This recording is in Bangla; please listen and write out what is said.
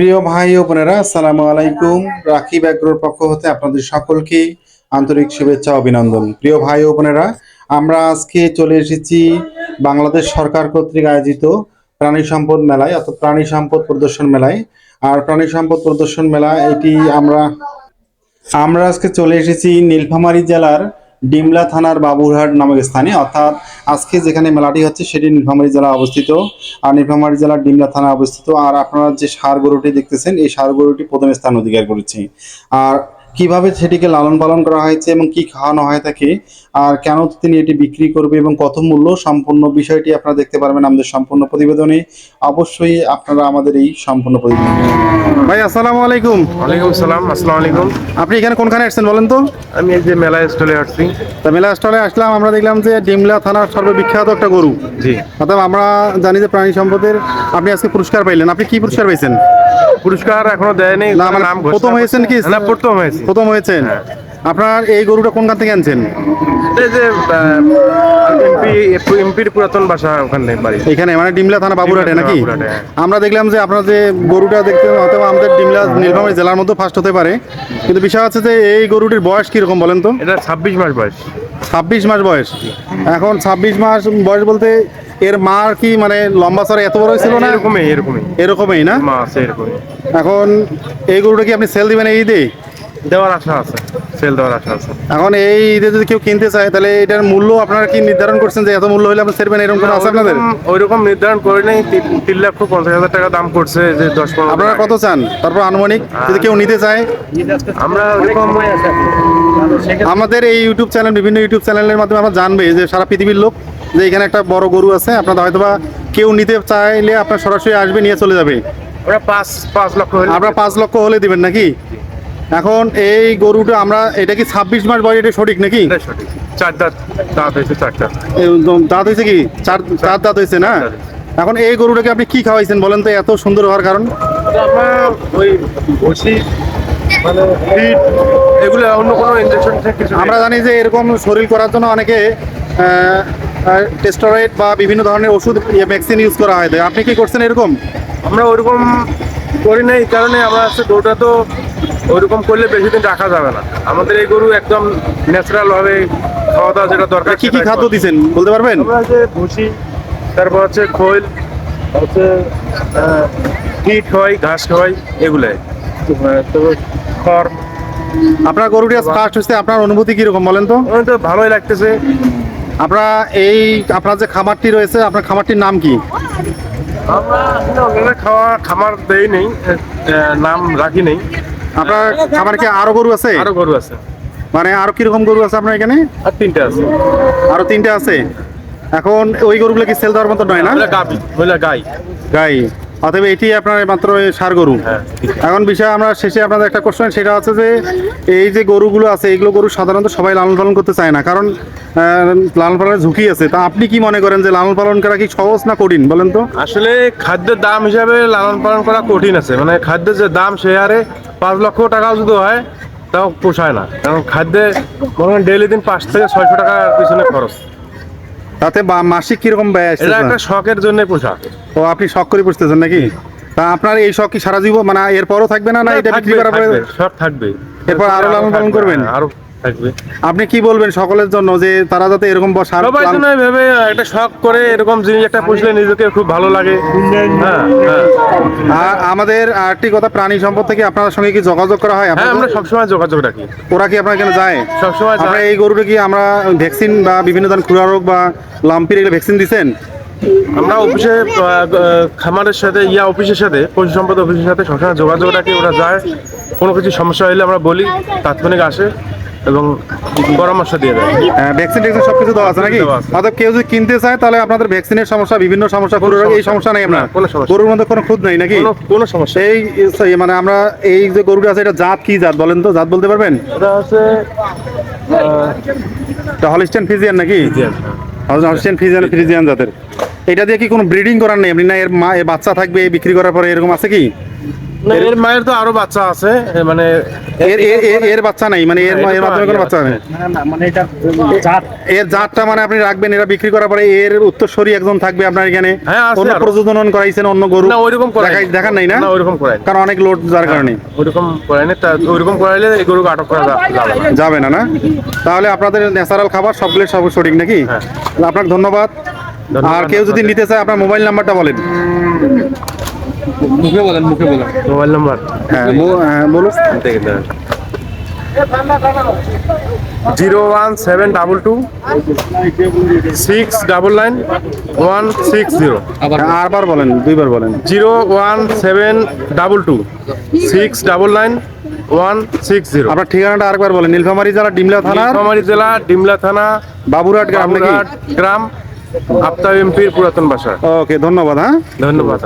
প্রিয় ভাই ও বোনেরা, আসসালামু আলাইকুম। রাকিব অ্যাগ্রোর পক্ষ হতে আপনাদের সকলকে আন্তরিক শুভেচ্ছা, অভিনন্দন। প্রিয় ভাই ও বোনেরা, আমরা আজকে চলে এসেছি বাংলাদেশ সরকার কর্তৃক আয়োজিত প্রাণী সম্পদ মেলায়, অর্থাৎ প্রাণী সম্পদ প্রদর্শন মেলায়। আর প্রাণী সম্পদ প্রদর্শন মেলা এটি আমরা আমরা আজকে চলে এসেছি নীলফামারী জেলার ডিমলা থানার বাবুরহাট নামক স্থানে। অর্থাৎ আজকে যেখানে মেলাটি হচ্ছে, সেটি নীলফামারী জেলা অবস্থিত। আর নীলফামারী জেলার ডিমলা থানা অবস্থিত। আর আপনারা যে সার গরুটি দেখতেছেন, এই সার গরুটি প্রথম স্থান অধিকার করেছে। আর কীভাবে সেটিকে লালন পালন করা হয়েছে এবং কি খাওয়ানো হয় থাকে আর কেন তিনি এটি বিক্রি করবে এবং কত মূল্য সম্পূর্ণ বিষয়টি আপনারা দেখতে পারবেন আমাদের সম্পূর্ণ প্রতিবেদনে। অবশ্যই আপনারা আমাদের এই সম্পূর্ণ প্রতিবেদন ভাই আসসালামু আলাইকুম। ওয়ালাইকুম সালাম আসসালামু আলাইকুম। আপনি এখানে কোনখানে আসছেন বলেন তো? আমি এই যে মেলা স্টলে আসছি। তা মেলা স্টলে আসলাম আমরা দেখলাম যে ডিমলা থানার সর্ববিখ্যাত একটা গরু। জি। অর্থাৎ আমরা জানি যে প্রাণী সম্পদের আপনি আজকে পুরস্কার পাইলেন। আপনি কি পুরস্কার পাইছেন? পুরস্কার এখনও দেয়নি না, মানে নাম প্রথম হয়েছেন কি? না প্রথম হয়েছে। প্রথম হয়েছেন। হ্যাঁ। আপনার এই গরুটা কোনখান থেকে আনছেন? এই যে এমপি এমপির পুরাতন বাসা ওখানে বাড়ি। এখানে মানে ডিমলা থানা বাবুরহাটে নাকি। আমরা দেখলাম যে আপনার যে গরুটা দেখতে হয়তো আমাদের ডিমলা নীলফামারী জেলার মধ্যে ফার্স্ট হতে পারে। কিন্তু বিষয় হচ্ছে যে এই গরুটির বয়স কীরকম বলেন তো? এটা ছাব্বিশ মাস বয়স। ছাব্বিশ মাস বয়স। এখন ছাব্বিশ মাস বয়স বলতে এর মার কি মানে লম্বা চড়া এত বড় ছিল না? এরকমই এরকমই। এরকমই না? মা আছে এরকমই। এখন এই গরুটা কি আপনি সেল দিবেন এই ঈদে? দেওয়ার আশা আছে সেল দেওয়ার আশা আছে। এখন এই ঈদে যদি কেউ কিনতে চায় তাহলে এটার মূল্য আপনারা কি নির্ধারণ করছেন যে এত মূল্য হলে আপনি সেরবেন এরকম কোনো আছে আপনাদের? ওই রকম নির্ধারণ করে নেই। তিন- লক্ষ পঞ্চাশ হাজার টাকা দাম করছে যে দশ পনেরো আপনারা কত চান? তারপর আনুমানিক যদি কেউ নিতে চায়। আমরা ওরকম আমাদের এই ইউটিউব চ্যানেল বিভিন্ন ইউটিউব চ্যানেলের মাধ্যমে আমরা জানবে যে সারা পৃথিবীর লোক যে এখানে একটা বড় গরু আছে আপনারা হয়তো বা কেউ নিতে চাইলে আপনার সরাসরি আসবে নিয়ে চলে যাবে। আমরা পাঁচ পাঁচ লক্ষ হলে আপনারা পাঁচ লক্ষ হলে দিবেন নাকি? এখন এই গরুটা আমরা এটা কি ছাব্বিশ মাস বয়স এটা সঠিক নাকি? চার দাঁত দাঁত হয়েছে দাঁত কি? চার চার দাঁত হয়েছে না? এখন এই গরুটাকে আপনি কি খাওয়াইছেন বলেন তো এত সুন্দর হওয়ার কারণ? ওই মানে ফিট এগুলো অন্য কোনো আমরা জানি যে এরকম শরীর করার জন্য অনেকে টেস্টোরাইড বা বিভিন্ন ধরনের ওষুধ ভ্যাকসিন ইউজ করা হয়। আপনি কি করছেন এরকম? আমরা ওইরকম করি না এই কারণে আমরা হচ্ছে গরুটা তো ওইরকম করলে বেশি দিন রাখা যাবে না। আমাদের এই গরু একদম ন্যাচারাল ভাবে খাওয়া দাওয়া যেটা দরকার কি কি খাদ্য। দিছেন বলতে পারবেন? আমরা যে ভুসি তারপর হচ্ছে খৈল হচ্ছে ফিট হয় ঘাস হয় এগুলাই। তো খড়। আপনার গরুটি ফার্স্ট হচ্ছে আপনার অনুভূতি কীরকম বলেন তো? তো ভালোই লাগতেছে। আপনারা এই আপনার যে খামারটি রয়েছে আপনার খামারটির নাম কি? আমরা আসলে অন্যান্য খাওয়া খামার দেই নেই নাম রাখি নেই। আপনার খামারে কি আরও গরু আছে? আরও গরু আছে। মানে আরও কীরকম গরু আছে আপনার এখানে? আর তিনটা আছে। আরও তিনটে আছে। এখন ওই গরুগুলো কি সেল দেওয়ার মতো নয় না? গাবি গাই। গাই। অতএব এটি আপনার মাত্র সার গরু। হ্যাঁ। এখন বিষয় আমরা শেষে আপনাদের একটা কোশ্চেন সেটা হচ্ছে যে এই যে গরুগুলো আছে এগুলো গরু সাধারণত সবাই লালন পালন করতে চায় না। কারণ লালন পালনের ঝুঁকি আছে। তা আপনি কি মনে করেন যে লালন পালন করা কি সহজ না কঠিন বলেন তো? আসলে খাদ্যের দাম হিসাবে লালন পালন করা কঠিন আছে। মানে খাদ্যের যে দাম সে হারে পাঁচ লক্ষ টাকাও যদি হয় তাও পোষায় না। কারণ খাদ্যে মনে হয় ডেইলি দিন পাঁচ থেকে ছয়শো টাকার পিছনে খরচ। তাতে বা- মাসিক কীরকম ব্যয় এটা আসছে একটা শখের জন্য পোষা ও আপনি শখ করে পুষতেছেন নাকি? তা আপনার এই শখ কি সারা জীবন মানে এরপরও থাকবে না না এটা বিক্রি করার পরে শখ থাকবে। এরপর আরও লালন পালন করবেন? আরও থাকবে। আপনি কি বলবেন সকলের জন্য যে তারা যাতে এরকম ব- সার সবাই জন্য ভেবে একটা শখ করে এরকম জিনিস একটা পুষলে নিজেকে খুব ভালো লাগে। হ্যাঁ হ্যাঁ। আমাদের আরেকটি কথা প্রাণী সম্পদ থেকে আপনার সঙ্গে কি যোগাযোগ করা হয়? হ্যাঁ আমরা সবসময় যোগাযোগ রাখি। ওরা কি আপনার এখানে যায়? সবসময় আমরা। এই গরুটা কি আমরা ভ্যাকসিন বা বিভিন্ন ধরনের খুরা রোগ বা লাম্পির এগুলো ভ্যাকসিন দিচ্ছেন আমরা অফিসে খামারের সাথে ইয়া অফিসের সাথে পশু সম্পদ অফিসের সাথে সবসময় যোগাযোগ রাখি ওরা যায়। কোনো কিছু সমস্যা হলে আমরা বলি তাৎক্ষণিক আসে। এবং পরামর্শ দিয়ে দেয়। ভ্যাকসিন ট্যাকসিন সব কিছু দেওয়া আছে নাকি? অর্থাৎ কেউ যদি কিনতে চায় তাহলে আপনাদের ভ্যাকসিনের সমস্যা বিভিন্ন সমস্যা খুরা এই সমস্যা নেই আপনার? গরুর মধ্যে কোনো খুদ নেই নাকি? কোনো সমস্যা এই মানে আমরা এই যে গরুটা আছে এটা জাত কি জাত বলেন তো? জাত বলতে পারবেন? এটা হচ্ছে হলিস্টেন ফিজিয়ান নাকি? হলিস্টেন ফিজিয়ান ফ্রিজিয়ান জাতের। এটা দিয়ে কি কোনো ব্রিডিং করার নেই? আপনি না এর মা এর বাচ্চা থাকবে বিক্রি করার পরে এরকম আছে কি? এর মায়ের তো আরও বাচ্চা আছে মানে এর এর- এর- এর বাচ্চা নাই মানে এর হ্যাঁ, এর মাধ্যমে কোনো বাচ্চা নেই। মানে এটা জাত। এর জাতটা মানে আপনি রাখবেন এরা বিক্রি করার পরে এর উত্তরসূরি একজন থাকবে আপনার এখানে। হ্যাঁ, অন্য। করাইছেন অন্য গরু। না ওইরকম করাই দেখাই- দেখান নাই না? না ওইরকম করাই কারণ অনেক লোড যার কারণে। ওইরকম করাই না তা ওইরকম করাইলে এই গরুকে আটক করা যাবে না। না তাহলে আপনাদের ন্যাচারাল খাবার সবগুলো সব সঠিক নাকি? হ্যাঁ। আপনাকে ধন্যবাদ। আর কেউ যদি নিতে চায় আপনার মোবাইল নাম্বারটা বলেন। মুখে বলেন মুখে বলেন। Mobile number? হ্যাঁ মো- হ্যাঁ, বলুন। Zero one seven double two six double nine one six zero. আবার হ্যাঁ, আরবার বলেন দুইবার বলেন। Zero one seven double two six double nine one six zero. আপনার ঠিকানাটা আরেকবার বলেন। নীলফামারী জেলা ডিমলা থানা নীলফামারী জেলা ডিমলা থানা বাবুরহাট গ্রাম গ্রাম। আফতাব এমপির পুরাতন বাসা। ওকে ধন্যবাদ হ্যাঁ? ধন্যবাদ।